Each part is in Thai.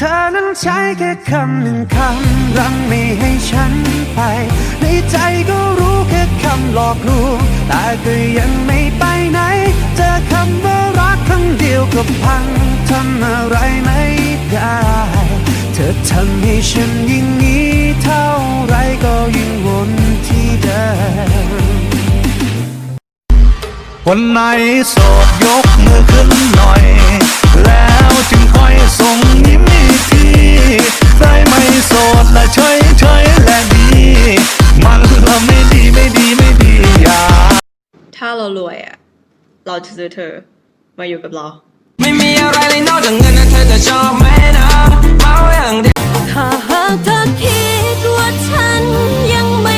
เธอนั้นใช้แค่คำหนึ่งคำรั้งไม่ให้ฉันไป ในใจก็รู้แค่คำหลอกลวงแต่ก็ยังไม่ไปไหน เจอคำว่ารักคำเดียวก็พังทำอะไรไม่ได้ เธอทำให้ฉันยิ่งนี้เท่าไรก็ยิ่งวนที่เดิมคนไหนโสดยกมือขึ้นหน่อย แล้วจึงค่อยส่งยิ้มอีกทีใครไม่โสดและเฉยเฉยๆและดี มันละไม่ดีไม่ดีไม่ดีอย่าถ้าเรารวยอะ เราจะซื้อเธอ มาอยู่กับเรา ไม่มีอะไรเลยนอกจากเงินนะเธอจะชอบไหมนะเมาอย่างเดียวถ้าหากเธอคิดว่าฉันยังไม่ดีไม่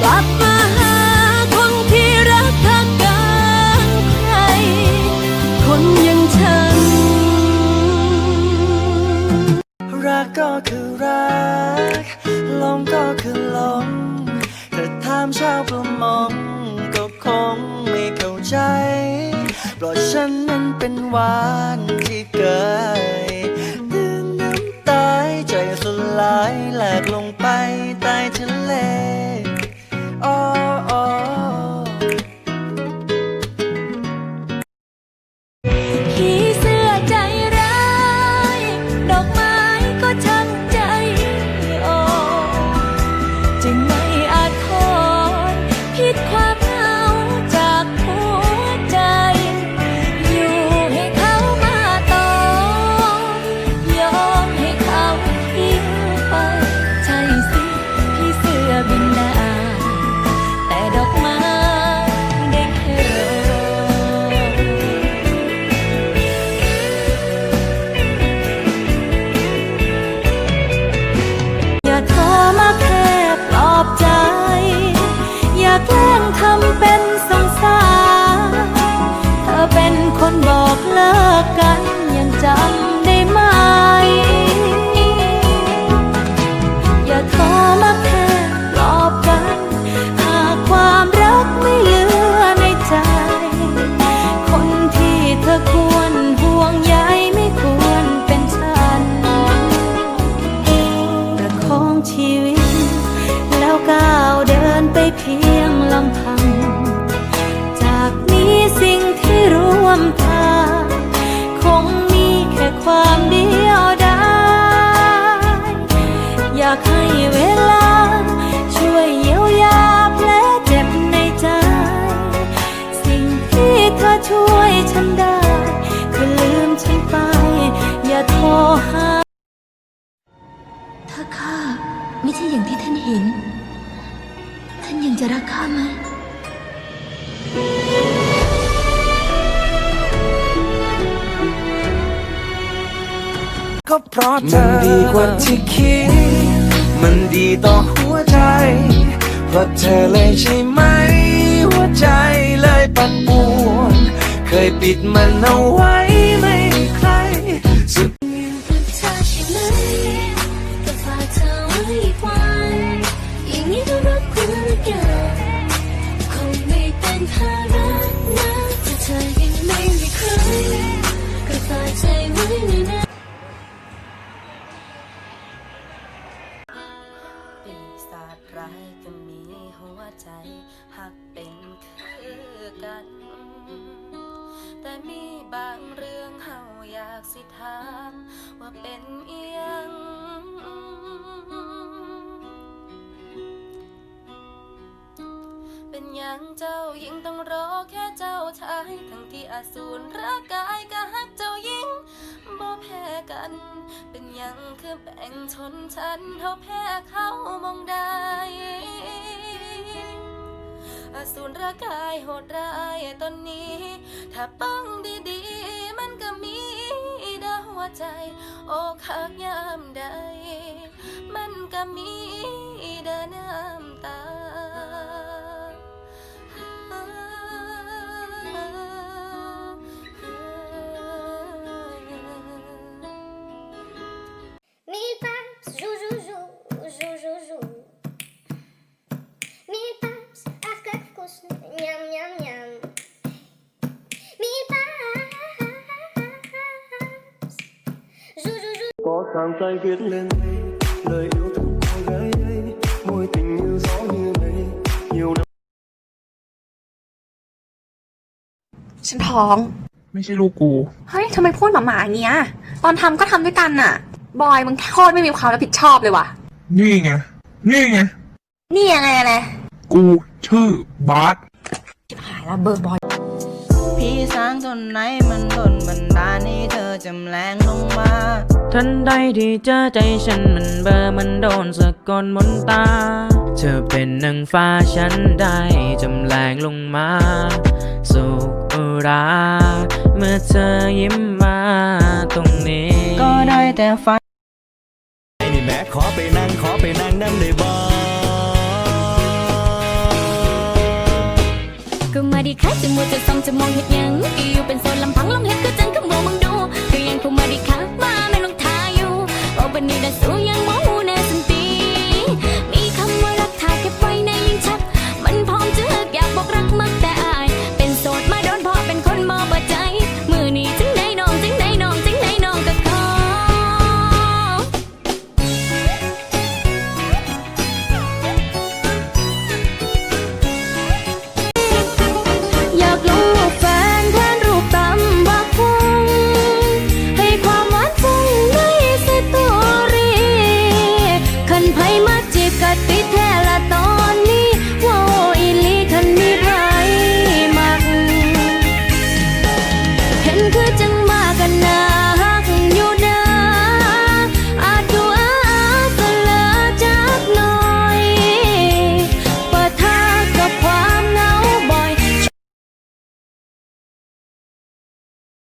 กลับมาหาคนที่รักเธอเกินใคร คนอย่างฉัน รักก็คือรักหลงก็คือหลงถ้าถามชาวประมงก็คงไม่เข้าใจเพราะฉันนั้นเป็นหวานที่เกยดื่มน้ำตายใจสลายแหลกลง นพิ กัน ช่วยฉันได้คือลืมฉันไป อย่าโทรหา ถ้าข้าไม่ใช่อย่างที่ท่านเห็น ท่านยังจะรักข้าไหมก็เพราะเธอ มันดีกว่าที่คิด มันดีต่อหัวใจ เพราะเธอเลยใช่ไหม เคยปิดมันเอาไว้ มีบางเรื่องเฮาอยากสิถามว่าเป็นเอียง เป็นยังเจ้ายิ่งต้องรอแค่เจ้าชายทั้งที่อสูรร่างกายก็หักเจ้ายิ่งบ่แพ้กัน เป็นยังคือแบ่งชนชั้นเท่าแพ้เขามองได้อสูรร่างกายโหดร้ายตอนนี้ ถ้าป้องดีๆ มันก็มีดาวใจอกหักยามใด มันก็มีดาน้ำตา có trang tay viết lên đây lời yêu thương cô gái ấy môi tình như gió như mây nhiều năm ฉันท้อง ไม่ใช่ลูกกู เฮ้ยทำไมพูดหมาๆอย่างเงี้ย ตอนทำก็ทำด้วยกันน่ะ บอยมึงโคตรไม่มีความรับผิดชอบเลยว่ะ นี่ไง นี่ไง นี่ยังไงเลยกูชื่อบาสหายละเบอร์บอยพี่ สางต้นไหนมันหล่นบันดาลให้เธอจำแรงลงมา ทันใดที่เจอใจฉันมันเบอร์มันโดนสะกดมนตา เธอเป็นนางฟ้าฉันได้จำแรงลงมา สุขอุรา เมื่อเธอยิ้มมาตรงนี้ ก็ได้แต่ฝัน ไอ้นี่แม่ขอไปนั่งขอไปนั่งนั่งได้บ่ ดีค่ะจะมัวจะซ้ำจะมองเห็นยังก็อยู่เป็นโซนลำ